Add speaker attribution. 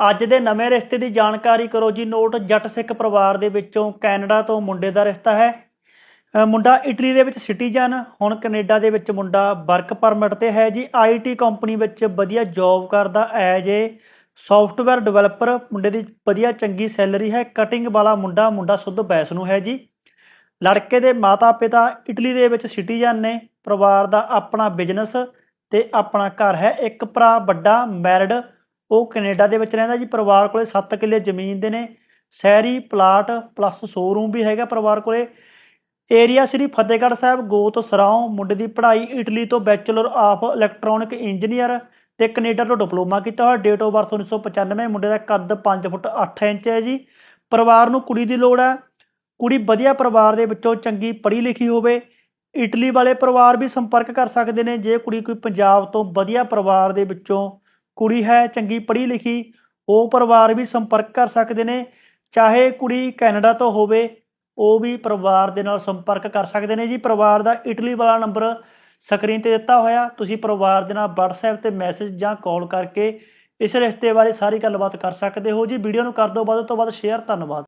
Speaker 1: ਅੱਜ ਦੇ ਨਵੇਂ ਰਿਸ਼ਤੇ ਦੀ ਜਾਣਕਾਰੀ ਕਰੋ ਜੀ। ਨੋਟ ਜੱਟ ਸਿੱਖ ਪਰਿਵਾਰ ਦੇ ਵਿੱਚੋਂ ਕੈਨੇਡਾ ਤੋਂ ਮੁੰਡੇ ਦਾ ਰਿਸ਼ਤਾ ਹੈ। ਮੁੰਡਾ ਇਟਲੀ ਦੇ ਵਿੱਚ ਸਿਟੀਜ਼ਨ, ਹੁਣ ਕੈਨੇਡਾ ਦੇ ਵਿੱਚ ਮੁੰਡਾ ਵਰਕ ਪਰਮਿਟ ਤੇ ਹੈ ਜੀ। ਆਈਟੀ ਕੰਪਨੀ ਵਿੱਚ ਵਧੀਆ ਜੌਬ ਕਰਦਾ ਐਜ ਏ ਸੌਫਟਵੇਅਰ ਡਿਵੈਲਪਰ। ਮੁੰਡੇ ਦੀ ਵਧੀਆ ਚੰਗੀ ਸੈਲਰੀ ਹੈ। ਕਟਿੰਗ ਵਾਲਾ ਮੁੰਡਾ ਮੁੰਡਾ ਸੁੱਧ ਬੈਸ ਨੂੰ ਹੈ ਜੀ। ਲੜਕੇ ਦੇ ਮਾਤਾ-ਪਿਤਾ ਇਟਲੀ ਦੇ ਵਿੱਚ ਸਿਟੀਜ਼ਨ ਨੇ। ਪਰਿਵਾਰ ਦਾ ਆਪਣਾ ਬਿਜ਼ਨਸ ਤੇ ਆਪਣਾ ਘਰ ਹੈ। ਇੱਕ ਭਰਾ ਵੱਡਾ, ਮੈਰਿਡ ਉਹ ਕੈਨੇਡਾ ਦੇ ਵਿੱਚ ਰਹਿੰਦਾ ਜੀ, ਪਰਿਵਾਰ ਕੋਲੇ 7 ਕਿੱਲੇ ਜ਼ਮੀਨ ਦੇ ਨੇ। ਸ਼ਹਿਰੀ ਪਲਾਟ ਪਲੱਸ ਸ਼ੋਰੂਮ ਵੀ ਹੈਗਾ ਪਰਿਵਾਰ ਕੋਲੇ। ਏਰੀਆ ਸ੍ਰੀ ਫਤਿਹਗੜ੍ਹ ਸਾਹਿਬ, ਗੋਤ, ਸਰਾਉ, ਮੁੰਡੇ ਦੀ ਪੜ੍ਹਾਈ, ਇਟਲੀ ਤੋਂ ਬੈਚਲਰ ਆਫ ਇਲੈਕਟ੍ਰੋਨਿਕ ਇੰਜੀਨੀਅਰ ਤੇ ਕੈਨੇਡਾ ਤੋਂ ਡਿਪਲੋਮਾ ਕੀਤਾ ਹੋਇਆ। ਡੇਟ ਆਫ ਬਰਥ 1995 ਮੁੰਡੇ ਦਾ ਕੱਦ 5 ਫੁੱਟ 8 ਇੰਚ ਹੈ ਜੀ। ਪਰਿਵਾਰ ਨੂੰ ਕੁੜੀ ਦੀ ਲੋੜ ਹੈ। ਕੁੜੀ ਵਧੀਆ ਪਰਿਵਾਰ ਦੇ ਵਿੱਚੋਂ ਚੰਗੀ ਪੜ੍ਹੀ ਲਿਖੀ ਹੋਵੇ। ਇਟਲੀ ਵਾਲੇ ਪਰਿਵਾਰ ਵੀ ਸੰਪਰਕ ਕਰ ਸਕਦੇ ਨੇ। ਜੇ ਕੁੜੀ ਕੋਈ ਪੰਜਾਬ ਤੋਂ ਵਧੀਆ ਪਰਿਵਾਰ ਦੇ ਵਿੱਚੋਂ ਕੁੜੀ ਹੈ, ਚੰਗੀ ਪੜ੍ਹੀ ਲਿਖੀ, ਉਹ ਪਰਿਵਾਰ ਵੀ ਸੰਪਰਕ ਕਰ ਸਕਦੇ ਨੇ, ਚਾਹੇ ਕੁੜੀ ਕੈਨੇਡਾ ਤੋਂ ਹੋਵੇ, ਉਹ ਵੀ ਪਰਿਵਾਰ ਦੇ ਨਾਲ ਸੰਪਰਕ ਕਰ ਸਕਦੇ ਨੇ ਜੀ। ਪਰਿਵਾਰ ਦਾ ਇਟਲੀ ਵਾਲਾ ਨੰਬਰ ਸਕਰੀਨ ਤੇ ਦਿੱਤਾ ਹੋਇਆ, ਤੁਸੀਂ ਪਰਿਵਾਰ ਦੇ ਨਾਲ WhatsApp ਤੇ ਮੈਸੇਜ ਜਾਂ ਕਾਲ ਕਰਕੇ ਇਸ ਰਿਸ਼ਤੇ ਬਾਰੇ ਸਾਰੀ ਗੱਲਬਾਤ ਕਰ ਸਕਦੇ ਹੋ ਜੀ। ਵੀਡੀਓ ਨੂੰ ਕਰ ਦਿਓ ਵੱਧ ਤੋਂ ਵੱਧ ਸ਼ੇਅਰ ਧੰਨਵਾਦ।